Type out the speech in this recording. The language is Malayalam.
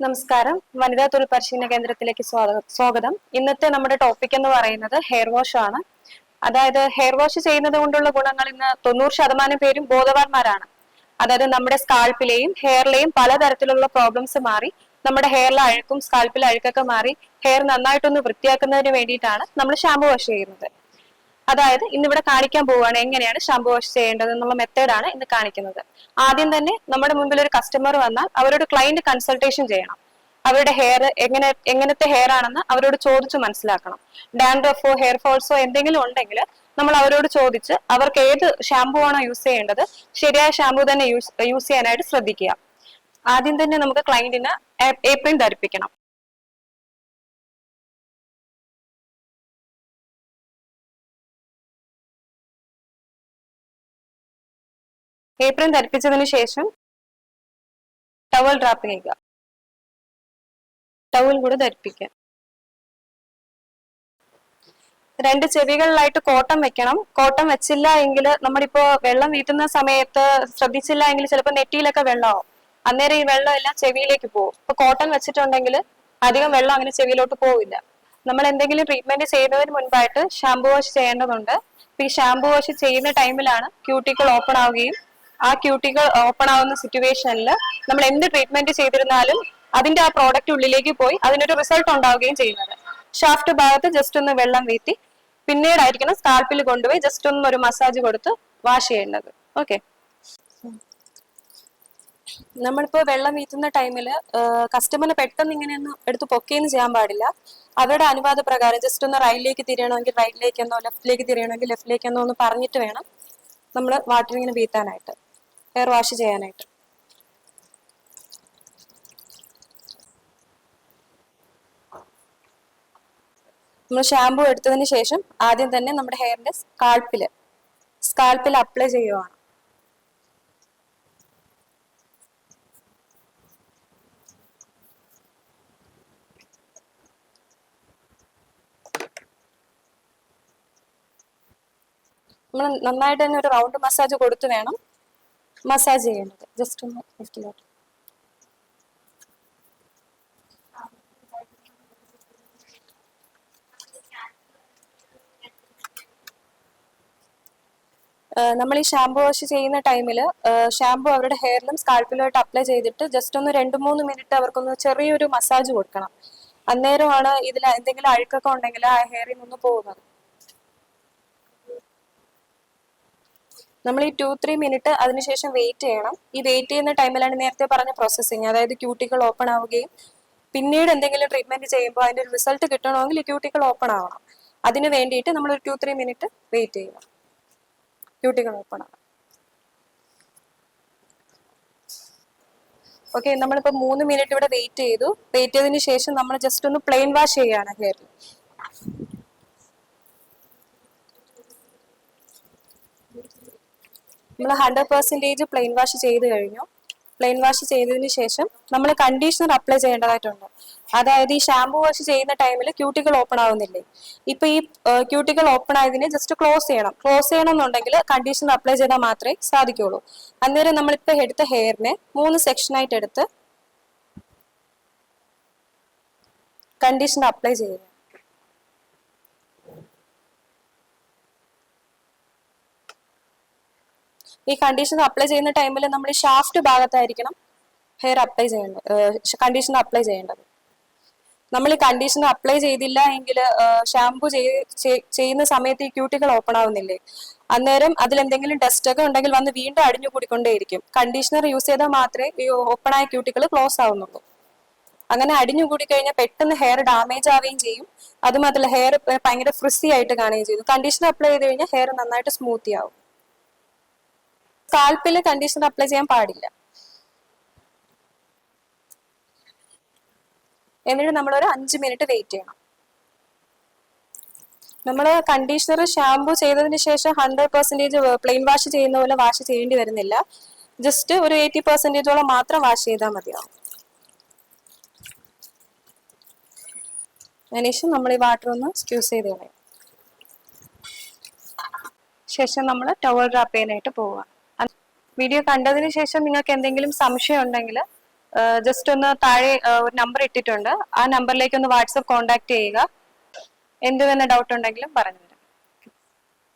നമസ്കാരം. വനിതാ തൊഴിൽ പരിശീലന കേന്ദ്രത്തിലേക്ക് സ്വാഗതം ഇന്നത്തെ നമ്മുടെ ടോപ്പിക് എന്ന് പറയുന്നത് ഹെയർ വാഷ് ആണ്. അതായത് ഹെയർ വാഷ് ചെയ്യുന്നത് കൊണ്ടുള്ള ഗുണങ്ങൾ ഇന്ന് തൊണ്ണൂറ് ശതമാനം പേരും ബോധവാന്മാരാണ്. അതായത് നമ്മുടെ സ്കാൾപ്പിലെയും ഹെയറിലെയും പലതരത്തിലുള്ള പ്രോബ്ലംസ് മാറി നമ്മുടെ ഹെയറിലെ അഴുക്കും സ്കാൾപ്പിലെ അഴുക്കൊക്കെ മാറി ഹെയർ നന്നായിട്ടൊന്ന് വൃത്തിയാക്കുന്നതിന് വേണ്ടിയിട്ടാണ് നമ്മൾ ഷാമ്പു വാഷ് ചെയ്യുന്നത്. അതായത് ഇന്നിവിടെ കാണിക്കാൻ പോവുകയാണ് എങ്ങനെയാണ് ഷാമ്പു വാഷ് ചെയ്യേണ്ടത് എന്നുള്ള മെത്തേഡാണ് ഇന്ന് കാണിക്കുന്നത്. ആദ്യം തന്നെ നമ്മുടെ മുമ്പിൽ ഒരു കസ്റ്റമർ വന്നാൽ അവരോട് ക്ലയന്റ് കൺസൾട്ടേഷൻ ചെയ്യണം. അവരുടെ ഹെയർ എങ്ങനെ എങ്ങനത്തെ ഹെയർ ആണെന്ന് അവരോട് ചോദിച്ചു മനസ്സിലാക്കണം. ഡാൻഡ്രഫോ ഹെയർ ഫോൾസോ എന്തെങ്കിലും ഉണ്ടെങ്കിൽ നമ്മൾ അവരോട് ചോദിച്ച് അവർക്ക് ഏത് ഷാമ്പു ആണോ യൂസ് ചെയ്യേണ്ടത് ശരിയായ ഷാമ്പു തന്നെ യൂസ് യൂസ് ചെയ്യാനായിട്ട് ശ്രദ്ധിക്കുക. ആദ്യം തന്നെ നമുക്ക് ക്ലയന്റിന് ഏപ്രിൽ ധരിപ്പിക്കണം. ഏപ്രിൽ ധരിപ്പിച്ചതിന് ശേഷം ടവൽ ഡ്രാപ്പ് ചെയ്യുക. ടവൽ കൂടെ ധരിപ്പിക്കുക. രണ്ട് ചെവികളിലായിട്ട് കോട്ടം വെക്കണം. കോട്ടം വെച്ചില്ല എങ്കിൽ നമ്മളിപ്പോ വെള്ളം വീട്ടുന്ന സമയത്ത് ശ്രദ്ധിച്ചില്ല എങ്കിൽ ചിലപ്പോൾ നെറ്റിയിലൊക്കെ വെള്ളമാവും. അന്നേരം ഈ വെള്ളം എല്ലാം ചെവിയിലേക്ക് പോകും. ഇപ്പൊ കോട്ടൺ വെച്ചിട്ടുണ്ടെങ്കിൽ അധികം വെള്ളം അങ്ങനെ ചെവിയിലോട്ട് പോവില്ല. നമ്മൾ എന്തെങ്കിലും ട്രീറ്റ്മെന്റ് ചെയ്യുന്നതിന് മുൻപായിട്ട് ഷാംപൂ വാഷ് ചെയ്യേണ്ടതുണ്ട്. ഈ ഷാംപൂ വാഷ് ചെയ്യുന്ന ടൈമിലാണ് ക്യൂട്ടിക്കൾ ഓപ്പൺ ആവുകയും ആ ക്യൂട്ടികൾ ഓപ്പൺ ആവുന്ന സിറ്റുവേഷനിൽ നമ്മൾ എന്ത് ട്രീറ്റ്മെന്റ് ചെയ്തിരുന്നാലും അതിന്റെ ആ പ്രോഡക്റ്റ് ഉള്ളിലേക്ക് പോയി അതിനൊരു റിസൾട്ട് ഉണ്ടാവുകയും ചെയ്യുന്നത്. ഷാഫ്റ്റ് ഭാഗത്ത് ജസ്റ്റ് ഒന്ന് വെള്ളം വീത്തി പിന്നീടായിരിക്കണം സ്കാൽപ്പിൽ കൊണ്ടുപോയി ജസ്റ്റ് ഒന്ന് ഒരു മസാജ് കൊടുത്ത് വാഷ് ചെയ്യേണ്ടത് ഓക്കെ നമ്മളിപ്പോ വെള്ളം വീത്തുന്ന ടൈമിൽ കസ്റ്റമറിന് പെട്ടെന്ന് ഇങ്ങനെയൊന്നും എടുത്ത് പൊക്കുകയൊന്നും ചെയ്യാൻ പാടില്ല. അവരുടെ അനുവാദ പ്രകാരം ജസ്റ്റ് ഒന്ന് റൈറ്റിലേക്ക് തിരിയണമെങ്കിൽ റൈറ്റിലേക്കെന്നോ ലെഫ്റ്റിലേക്ക് തിരിയണമെങ്കിൽ ലെഫ്റ്റിലേക്കെന്നോ ഒന്ന് പറഞ്ഞിട്ട് വേണം നമ്മൾ വാട്ടർ ഇങ്ങനെ വീത്താനായിട്ട്. ഹെയർ വാഷ് ചെയ്യാനായിട്ട്. നമ്മൾ ഷാമ്പു എടുത്തതിന് ശേഷം ആദ്യം തന്നെ നമ്മുടെ ഹെയറിന്റെ സ്കാൽപ്പിൽ സ്കാൽപ്പിൽ അപ്ലൈ ചെയ്യുവാണ്. നമ്മൾ നന്നായിട്ട് തന്നെ ഒരു റൗണ്ട് മസാജ് കൊടുത്തു വേണം. മസാജ് ചെയ്യേണ്ടത്. ജസ്റ്റ് ഒന്ന് ലെഫ്റ്റിലോട്ട് നമ്മൾ ഈ ഷാംപൂ വാഷ് ചെയ്യുന്ന ടൈമിൽ ഷാംപൂ അവരുടെ ഹെയറിലും സ്കാൾപ്പിലുമായിട്ട് അപ്ലൈ ചെയ്തിട്ട് ജസ്റ്റ് ഒന്ന് രണ്ട് മൂന്ന് മിനിറ്റ് അവർക്കൊന്ന് ചെറിയൊരു മസാജ് കൊടുക്കണം. അന്നേരമാണ് ഇതിൽ എന്തെങ്കിലും അഴുക്കൊക്കെ ഉണ്ടെങ്കിൽ ആ ഹെയറിൽ നിന്ന് പോകുന്നത്. നമ്മൾ ഈ ടു ത്രീ മിനിറ്റ് അതിനുശേഷം വെയിറ്റ് ചെയ്യണം. ഈ വെയിറ്റ് ചെയ്യുന്ന ടൈമിലാണ് നേരത്തെ പറഞ്ഞ പ്രോസസ്സിങ് അതായത് ക്യൂട്ടികൾ ഓപ്പൺ ആവുകയും പിന്നീട് എന്തെങ്കിലും ട്രീറ്റ്മെന്റ് ചെയ്യുമ്പോൾ അതിന്റെ ഒരു റിസൾട്ട് കിട്ടണമെങ്കിൽ ഈ ക്യൂട്ടികൾ ഓപ്പൺ ആവണം. അതിന് വേണ്ടിയിട്ട് നമ്മൾ ഒരു ടു ത്രീ മിനിറ്റ് വെയിറ്റ് ചെയ്യണം. ക്യൂട്ടികൾ ഓപ്പൺ ആവണം ഓക്കെ നമ്മളിപ്പോ മൂന്ന് മിനിറ്റ് ഇവിടെ വെയിറ്റ് ചെയ്തു. വെയിറ്റ് ചെയ്തതിന് ശേഷം നമ്മൾ ജസ്റ്റ് ഒന്ന് പ്ലെയിൻ വാഷ് ചെയ്യാണ് ഹെയറിൽ നമ്മൾ ഹൺഡ്രഡ് പെർസെന്റേജ് പ്ലെയിൻ വാഷ് ചെയ്ത് കഴിഞ്ഞു. പ്ലെയിൻ വാഷ് ചെയ്തതിന് ശേഷം നമ്മൾ കണ്ടീഷണർ അപ്ലൈ ചെയ്യേണ്ടതായിട്ടുണ്ട്. അതായത് ഈ ഷാംപൂ വാഷ് ചെയ്യുന്ന ടൈമിൽ ക്യൂട്ടികൾ ഓപ്പൺ ആവുന്നില്ലേ? ഇപ്പൊ ഈ ക്യൂട്ടികൾ ഓപ്പൺ ആയതിനെ ജസ്റ്റ് ക്ലോസ് ചെയ്യണം. ക്ലോസ് ചെയ്യണം എന്നുണ്ടെങ്കിൽ കണ്ടീഷണർ അപ്ലൈ ചെയ്താൽ മാത്രമേ സാധിക്കുള്ളൂ. അന്നേരം നമ്മളിപ്പോ എടുത്ത ഹെയറിനെ മൂന്ന് സെക്ഷനായിട്ട് എടുത്ത് കണ്ടീഷണർ അപ്ലൈ ചെയ്യുക. ഈ കണ്ടീഷണർ അപ്ലൈ ചെയ്യുന്ന ടൈമിൽ നമ്മൾ ഈ ഷാഫ്റ്റ് ഭാഗത്തായിരിക്കണം ഹെയർ അപ്ലൈ ചെയ്യേണ്ടത്. കണ്ടീഷണർ അപ്ലൈ ചെയ്യേണ്ടത്. നമ്മൾ ഈ കണ്ടീഷണർ അപ്ലൈ ചെയ്തില്ല എങ്കിൽ ഷാംപൂ ചെയ്യുന്ന സമയത്ത് ഈ ക്യൂട്ടികൾ ഓപ്പൺ ആവുന്നില്ലേ? അന്നേരം അതിൽ എന്തെങ്കിലും ഡസ്റ്റ് ഒക്കെ ഉണ്ടെങ്കിൽ വന്ന് വീണ്ടും അടിഞ്ഞു കൂടിക്കൊണ്ടേയിരിക്കും. കണ്ടീഷണർ യൂസ് ചെയ്താൽ മാത്രമേ ഈ ഓപ്പൺ ആയ ക്യൂട്ടികൾ ക്ലോസ് ആവുന്നുള്ളൂ. അങ്ങനെ അടിഞ്ഞു കൂടി കഴിഞ്ഞാൽ പെട്ടെന്ന് ഹെയർ ഡാമേജ് ആവുകയും ചെയ്യും. അതുമാത്രമല്ല ഹെയർ ഭയങ്കര ഫ്രിസി ആയിട്ട് കാണുകയും ചെയ്യും. കണ്ടീഷണർ അപ്ലൈ ചെയ്ത് കഴിഞ്ഞാൽ ഹെയർ നന്നായിട്ട് സ്മൂത്തി ആവും. സ്കാൽപ്പിൽ കണ്ടീഷണർ അപ്ലൈ ചെയ്യാൻ പാടില്ല. എന്നിട്ട് നമ്മൾ ഒരു അഞ്ച് മിനിറ്റ് വെയിറ്റ് ചെയ്യണം. നമ്മൾ കണ്ടീഷണർ ഷാംപൂ ചെയ്തതിന് ശേഷം ഹൺഡ്രഡ് പെർസെന്റേജ് പ്ലെയിൻ വാഷ് ചെയ്യുന്ന പോലെ വാഷ് ചെയ്യേണ്ടി വരുന്നില്ല. ജസ്റ്റ് ഒരു എയ്റ്റി പെർസെന്റേജോളം മാത്രം വാഷ് ചെയ്താൽ മതിയാവും. അതിനുശേഷം നമ്മൾ ഈ വാട്ടർ ഒന്ന് സ്ക്യൂസ് ചെയ്ത് കളയും. ശേഷം നമ്മൾ ടവൽ ഡ്രാപ്പ് ചെയ്യാനായിട്ട് പോവുക വീഡിയോ കണ്ടതിന് ശേഷം നിങ്ങൾക്ക് എന്തെങ്കിലും സംശയം ഉണ്ടെങ്കിൽ ജസ്റ്റ് ഒന്ന് താഴെ ഒരു നമ്പർ ഇട്ടിട്ടുണ്ട്. ആ നമ്പറിലേക്ക് ഒന്ന് വാട്സപ്പ് കോൺടാക്ട് ചെയ്യുക. എന്ത് തന്നെ ഡൗട്ട് ഉണ്ടെങ്കിലും പറഞ്ഞു